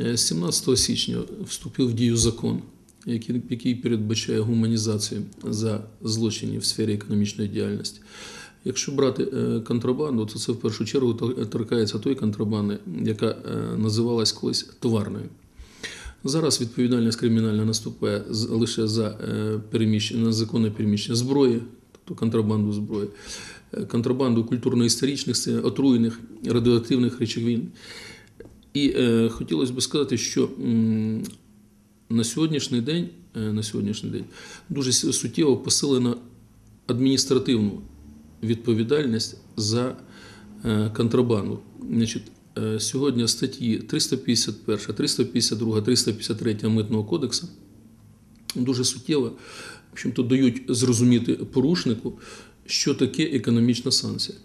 Е, 17 січня вступив в дію закон, який, передбачає гуманізацію за злочини в сфері економічної діяльності. Якщо брати е, контрабанду, то це в першу чергу торкається тої контрабанди, яка е, називалась колись товарною. Зараз відповідальність кримінальна наступає лише за е, переміщення, незаконне переміщення зброї, тобто контрабанду зброї, е, контрабанду культурно-історичних, отруєних радіоактивних речовин. І е, хотілося б сказати, що м, на сьогоднішній день, е, на сьогоднішній день дуже суттєво посилено адміністративну відповідальність за е, контрабанду. Значить, е, сьогодні статті 351, 352, 353 Митного кодексу дуже суттєво в общем-то, дають зрозуміти порушнику, що таке економічна санкція.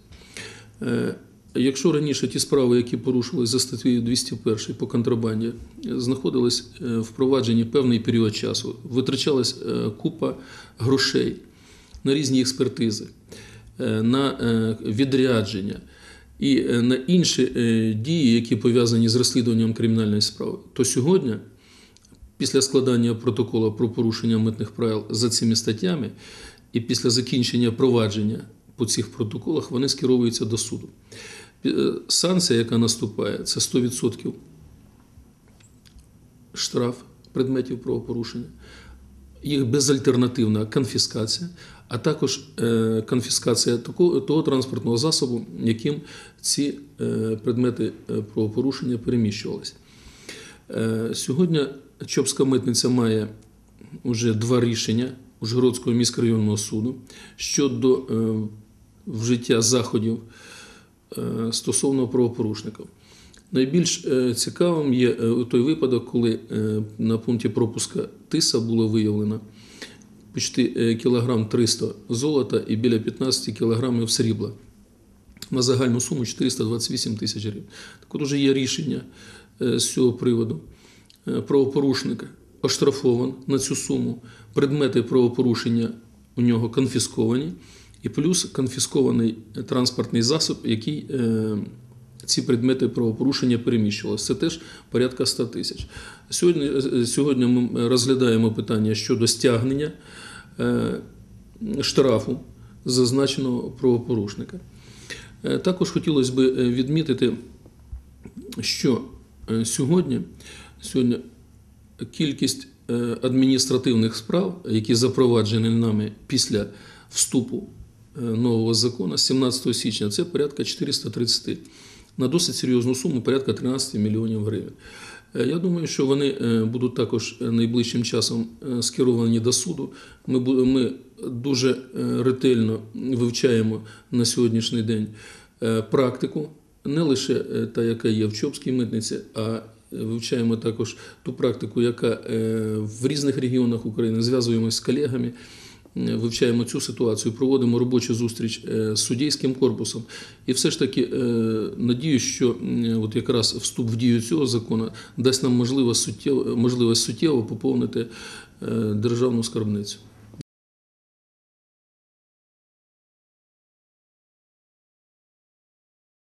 Е, Якщо раніше ті справи, які порушувалися за статтею 201 по контрабанді, знаходились е, в провадженні певний період часу, витрачалась е, купа грошей на різні експертизи, е, на відрядження і на інші дії, які пов'язані з розслідуванням кримінальної справи, то сьогодні після складання протоколу про порушення митних правил за цими статтями і після закінчення провадження по цих протоколах вони скеровуються до суду. Е, Санкція, яка наступає, це 100% штраф предметів правопорушення, їх безальтернативна конфіскація, а також е, конфіскація того транспортного засобу, яким ці е, предмети правопорушення переміщувалися. Сьогодні Чопська митниця має вже два рішення Ужгородського міськрайонного суду щодо вжиття заходів стосовно правопорушників. Найбільш е, цікавим є е, той випадок, коли е, на пункті пропуска Тиса було виявлено почти е, кілограм 300 золота і біля 15 кілограмів срібла на загальну суму 428 тисяч гривень. Так от уже є рішення е, з цього приводу. Е, Правопорушник оштрафован на цю суму, предмети правопорушення у нього конфісковані, і плюс конфіскований транспортний засіб, який е, ці предмети правопорушення переміщувалися. Це теж порядка 100 тисяч. Сьогодні, е, сьогодні ми розглядаємо питання щодо стягнення е, штрафу зазначеного правопорушника. Також хотілося б відмітити, що сьогодні, сьогодні кількість адміністративних справ, які запроваджені нами після вступу нового закону 17 січня, це порядка 430 на досить серйозну суму порядка 13 мільйонів гривень. Е, Я думаю, що вони е, будуть також е, найближчим часом е, скеровані до суду. Ми, ми дуже е, ретельно вивчаємо на сьогоднішній день е, практику, не лише е, та, яка є в Чопській митниці, а вивчаємо також ту практику, яка е, в різних регіонах України зв'язуємося з колегами. Е, Вивчаємо цю ситуацію, проводимо робочу зустріч е, з суддійським корпусом, і все ж таки надію, надіюсь, що от якраз вступ в дію цього закону дасть нам можливість суттєво, можливість суттєво поповнити е, державну скарбницю.